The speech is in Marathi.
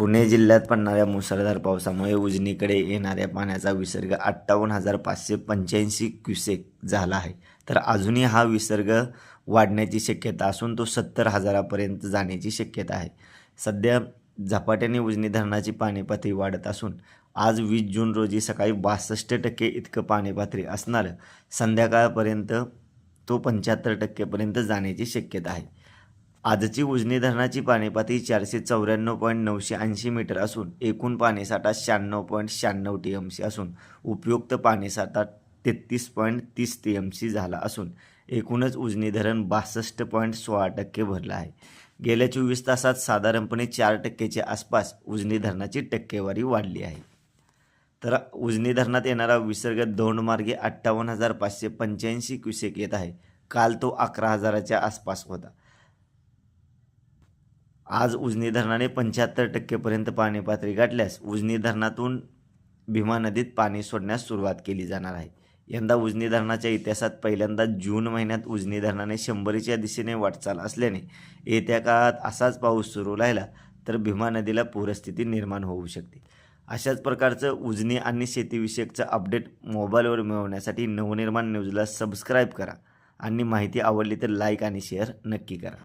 पुणे जिल्ह्यात पडणाऱ्या मुसळधार पावसामुळे उजनीकडे येणाऱ्या पाण्याचा विसर्ग अठ्ठावन्न हजार पाचशे पंच्याऐंशी क्युसेक झाला आहे. तर अजूनही हा विसर्ग वाढण्याची शक्यता असून तो सत्तर हजारापर्यंत जाण्याची शक्यता आहे. सध्या झपाट्याने उजनी धरणाची पाणी पातळी वाढत असून आज वीस जून रोजी सकाळी बासष्ट टक्के इतकं पाणी पातळी असणारं. संध्याकाळपर्यंत तो पंच्याहत्तर टक्केपर्यंत जाण्याची शक्यता आहे. आजची उजनी धरणाची पाणीपाती चारशे चौऱ्याण्णव पॉईंट नऊशे ऐंशी मीटर असून एकूण पाणीसाठा शहाण्णव पॉईंट शहाण्णव टी एम सी असून उपयुक्त पाणीसाठा तेहतीस पॉईंट तीस टी एम सी झाला असून एकूणच उजनी धरण बासष्ट पॉईंट सोळा टक्के भरलं आहे. गेल्या चोवीस तासात साधारणपणे चार टक्केच्या आसपास उजनी धरणाची टक्केवारी वाढली आहे. तर उजनी धरणात येणारा विसर्ग दौंडमार्गे अठ्ठावन्न हजार पाचशे पंच्याऐंशी क्युसेक येत आहे. काल तो अकरा हजाराच्या आसपास होता. आज उजनी धरणाने पंच्याहत्तर टक्केपर्यंत पाणी पातळी गाठल्यास उजनी धरणातून भीमा नदीत पाणी सोडण्यास सुरुवात केली जाणार आहे. यंदा उजनी धरणाच्या इतिहासात पहिल्यांदा जून महिन्यात उजनी धरणाने शंभरीच्या दिशेने वाटचाल असल्याने येत्या काळात असाच पाऊस सुरू राहिला तर भीमा नदीला पूरस्थिती निर्माण होऊ शकते. अशाच प्रकारचं उजनी आणि शेतीविषयकचं अपडेट मोबाईलवर मिळवण्यासाठी नवनिर्माण न्यूजला सबस्क्राईब करा आणि माहिती आवडली तर लाईक आणि शेअर नक्की करा.